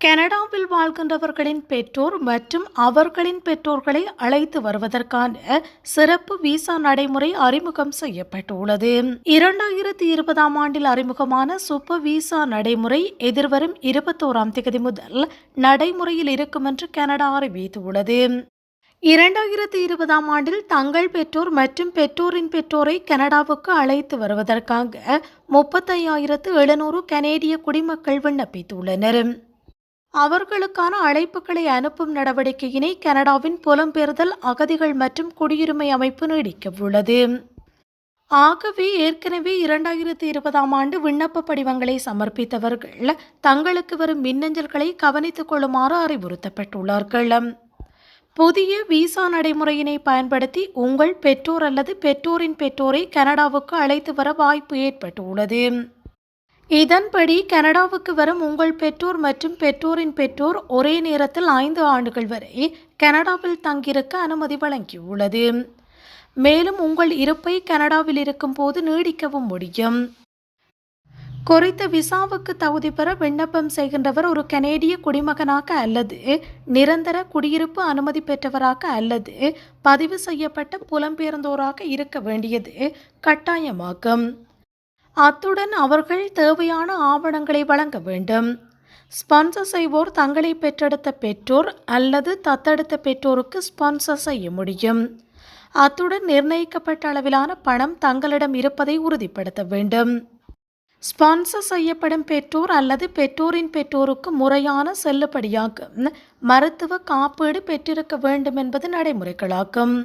கனடாவில் வாழ்கின்றவர்களின் பெற்றோர் மற்றும் அவர்களின் பெற்றோர்களை அழைத்து வருவதற்கான சிறப்பு விசா நடைமுறை அறிமுகம் செய்யப்பட்டுள்ளது. இரண்டாயிரத்தி இருபதாம் ஆண்டில் அறிமுகமான சூப்பர் விசா நடைமுறை எதிர்வரும் இருபத்தோராம் தேதி முதல் நடைமுறையில் இருக்கும் என்று கனடா அறிவித்துள்ளது. இரண்டாயிரத்தி இருபதாம் ஆண்டில் தங்கள் பெற்றோர் மற்றும் பெற்றோரின் பெற்றோரை கனடாவுக்கு அழைத்து வருவதற்காக முப்பத்தையாயிரத்து எழுநூறு கனேடிய குடிமக்கள் விண்ணப்பித்துள்ளனர். அவர்களுக்கான அழைப்புகளை அனுப்பும் நடவடிக்கையினை கனடாவின் புலம்பெயர்தல் அகதிகள் மற்றும் குடியுரிமை அமைப்பு நீடிக்கவுள்ளது. ஆகவே ஏற்கனவே இரண்டாயிரத்தி இருபதாம் ஆண்டு விண்ணப்ப படிவங்களை சமர்ப்பித்தவர்கள் தங்களுக்கு வரும் மின்னஞ்சல்களை கவனித்துக் கொள்ளுமாறு அறிவுறுத்தப்பட்டுள்ளார்கள். புதிய விசா நடைமுறையினை பயன்படுத்தி உங்கள் பெற்றோர் அல்லது பெற்றோரின் பெற்றோரை கனடாவுக்கு அழைத்து வர வாய்ப்பு ஏற்பட்டுள்ளது. இதன்படி கனடாவுக்கு வரும் உங்கள் பெற்றோர் மற்றும் பெற்றோரின் பெற்றோர் ஒரே நேரத்தில் ஐந்து ஆண்டுகள் வரை கனடாவில் தங்கியிருக்க அனுமதி வழங்கியுள்ளது. மேலும் உங்கள் இருப்பை கனடாவில் இருக்கும் போது நீடிக்கவும் முடியும். குறித்த விசாவுக்கு தகுதி பெற விண்ணப்பம் செய்கின்றவர் ஒரு கனேடிய குடிமகனாக அல்லது நிரந்தர குடியிருப்பு அனுமதி பெற்றவராக அல்லது பதிவு செய்யப்பட்ட புலம்பெயர்ந்தோராக இருக்க வேண்டியது கட்டாயமாகும். அத்துடன் அவர்கள் தேவையான ஆவணங்களை வழங்க வேண்டும். ஸ்பான்சர் செய்வோர் தங்களை பெற்றெடுத்த பெற்றோர் அல்லது தத்தெடுத்த பெற்றோருக்கு ஸ்பான்சர் செய்ய முடியும். அத்துடன் நிர்ணயிக்கப்பட்ட அளவிலான பணம் தங்களிடம் இருப்பதை உறுதிப்படுத்த வேண்டும். ஸ்பான்சர் செய்யப்படும் பெற்றோர் அல்லது பெற்றோரின் பெற்றோருக்கு முறையான செல்லுபடியாகும் மருத்துவ காப்பீடு பெற்றிருக்க வேண்டும் என்பது நடைமுறைகளாகும்.